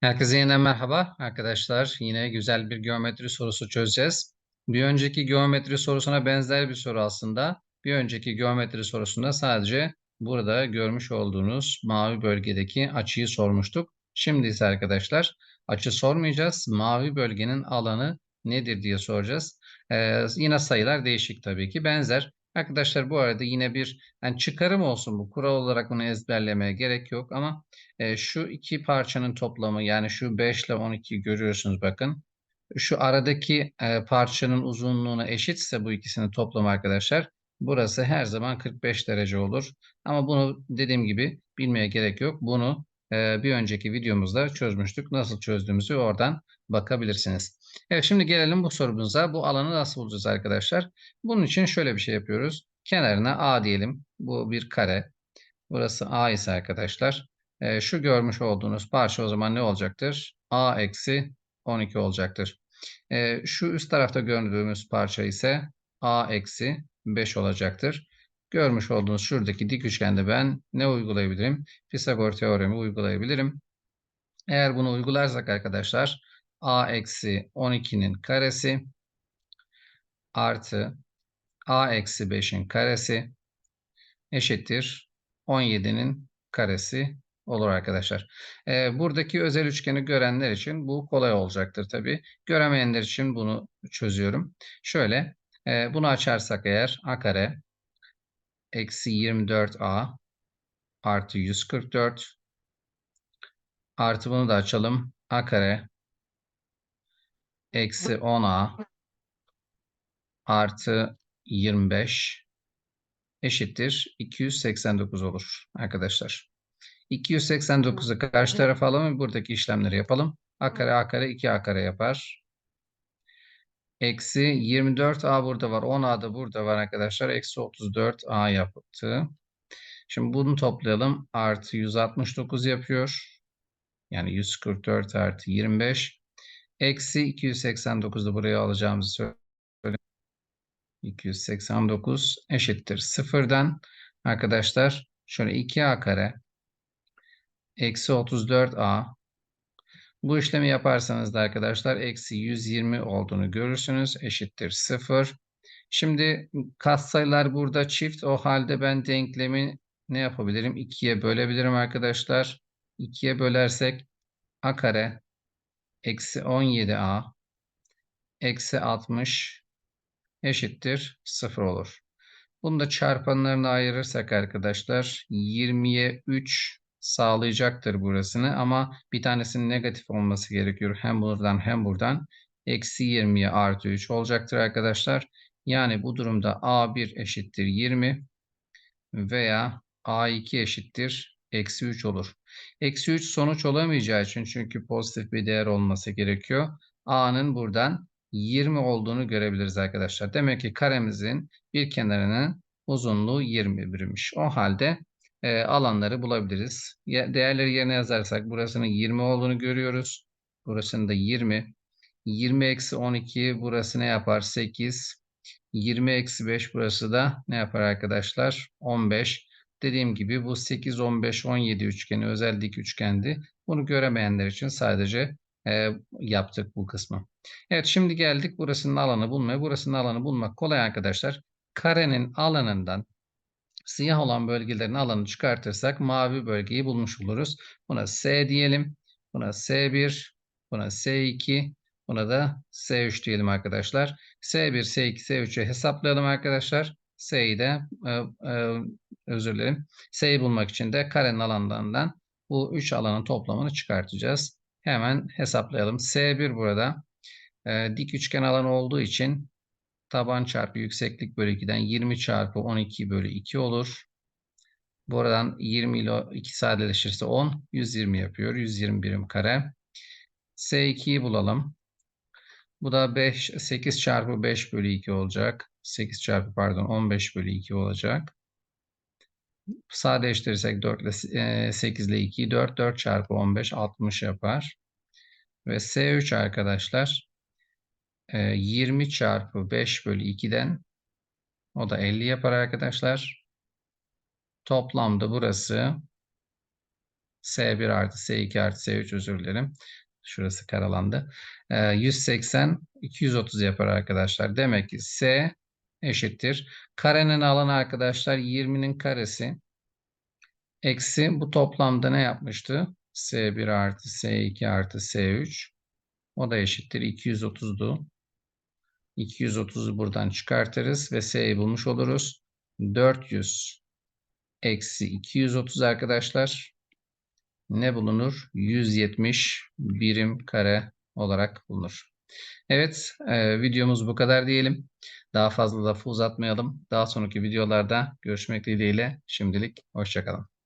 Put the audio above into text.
Herkese yeniden merhaba arkadaşlar. Yine güzel bir geometri sorusu çözeceğiz. Bir önceki geometri sorusuna benzer bir soru aslında. Bir önceki geometri sorusunda sadece burada görmüş olduğunuz mavi bölgedeki açıyı sormuştuk. Şimdi ise arkadaşlar açı sormayacağız. Mavi bölgenin alanı nedir diye soracağız. Ee, yine sayılar değişik tabii ki. Benzer. Arkadaşlar bu arada yine bir yani çıkarım olsun bu. Kural olarak bunu ezberlemeye gerek yok ama e, şu iki parçanın toplamı yani şu 5 ile 12'yi görüyorsunuz bakın. Şu aradaki e, parçanın uzunluğuna eşitse bu ikisinin toplamı arkadaşlar. Burası her zaman 45 derece olur. Ama bunu dediğim gibi bilmeye gerek yok. Bunu e, bir önceki videomuzda çözmüştük. Nasıl çözdüğümüzü oradan bakabilirsiniz. Evet şimdi gelelim bu sorumuza. Bu alanı nasıl bulacağız arkadaşlar? Bunun için şöyle bir şey yapıyoruz. Kenarına A diyelim. Bu bir kare. Burası A ise arkadaşlar. E, şu görmüş olduğunuz parça o zaman ne olacaktır? A eksi 12 olacaktır. E, şu üst tarafta gördüğümüz parça ise A eksi 5 olacaktır. Görmüş olduğunuz şuradaki dik üçgende ben ne uygulayabilirim? Pisagor teoremi uygulayabilirim. Eğer bunu uygularsak arkadaşlar A eksi 12'nin karesi artı A eksi 5'in karesi eşittir 17'nin karesi olur arkadaşlar. Ee, buradaki özel üçgeni görenler için bu kolay olacaktır tabi. Göremeyenler için bunu çözüyorum. Şöyle e, bunu açarsak eğer a kare eksi 24a artı 144 artı bunu da açalım. a kare eksi 10a artı 25 eşittir 289 olur arkadaşlar. 289'u karşı tarafa alalım ve buradaki işlemleri yapalım. A kare A kare 2A kare yapar. Eksi 24A burada var. 10A da burada var arkadaşlar. Eksi 34A yaptı. Şimdi bunu toplayalım. Artı 169 yapıyor. Yani 144 artı 25. Eksi 289'u buraya alacağımızı söyleyeyim. 289 eşittir sıfırdan. Arkadaşlar şöyle 2A kare eksi 34a. Bu işlemi yaparsanız da arkadaşlar eksi 120 olduğunu görürsünüz. Eşittir 0. Şimdi katsayılar burada çift. O halde ben denklemi ne yapabilirim? 2'ye bölebilirim arkadaşlar. 2'ye bölersek a kare eksi 17a eksi 60 eşittir 0 olur. Bunu da çarpanlarına ayırırsak arkadaşlar 20'ye 3 sağlayacaktır burasını ama bir tanesinin negatif olması gerekiyor. Hem buradan hem buradan. Eksi 20'ye artı 3 olacaktır arkadaşlar. Yani bu durumda A1 eşittir 20 veya A2 eşittir eksi 3 olur. Eksi 3 sonuç olamayacağı için çünkü pozitif bir değer olması gerekiyor. A'nın buradan 20 olduğunu görebiliriz arkadaşlar. Demek ki karemizin bir kenarının uzunluğu 20 birimmiş. O halde e, alanları bulabiliriz. Değerleri yerine yazarsak burasının 20 olduğunu görüyoruz. Burasının da 20. 20 eksi 12 burası ne yapar? 8. 20 eksi 5 burası da ne yapar arkadaşlar? 15. Dediğim gibi bu 8, 15, 17 üçgeni özel dik üçgendi. Bunu göremeyenler için sadece e, yaptık bu kısmı. Evet şimdi geldik burasının alanı bulmaya. Burasının alanı bulmak kolay arkadaşlar. Karenin alanından siyah olan bölgelerin alanını çıkartırsak mavi bölgeyi bulmuş oluruz. Buna S diyelim. Buna S1, buna S2, buna da S3 diyelim arkadaşlar. S1, S2, S3'ü hesaplayalım arkadaşlar. S'yi de e, e, özür dilerim. S'yi bulmak için de karenin alanlarından bu 3 alanın toplamını çıkartacağız. Hemen hesaplayalım. S1 burada e, dik üçgen alanı olduğu için taban çarpı yükseklik bölü 2'den 20 çarpı 12 bölü 2 olur. Buradan 20 ile 2 sadeleşirse 10, 120 yapıyor. 120 birim kare. S2'yi bulalım. Bu da 5, 8 çarpı 5 bölü 2 olacak. 8 çarpı pardon 15 bölü 2 olacak. Sadeleştirirsek 4 ile 8 ile 2, 4, 4 çarpı 15, 60 yapar. Ve S3 arkadaşlar 20 çarpı 5 bölü 2'den o da 50 yapar arkadaşlar. Toplamda burası S1 artı S2 artı S3 özür dilerim. Şurası karalandı. Ee, 180 230 yapar arkadaşlar. Demek ki S eşittir. Karenin alanı arkadaşlar 20'nin karesi. Eksi bu toplamda ne yapmıştı? S1 artı S2 artı S3. O da eşittir 230'du. 230'u buradan çıkartırız ve S'yi bulmuş oluruz. 400 eksi 230 arkadaşlar. Ne bulunur? 170 birim kare olarak bulunur. Evet, e, videomuz bu kadar diyelim. Daha fazla lafı uzatmayalım. Daha sonraki videolarda görüşmek dileğiyle. Şimdilik hoşçakalın.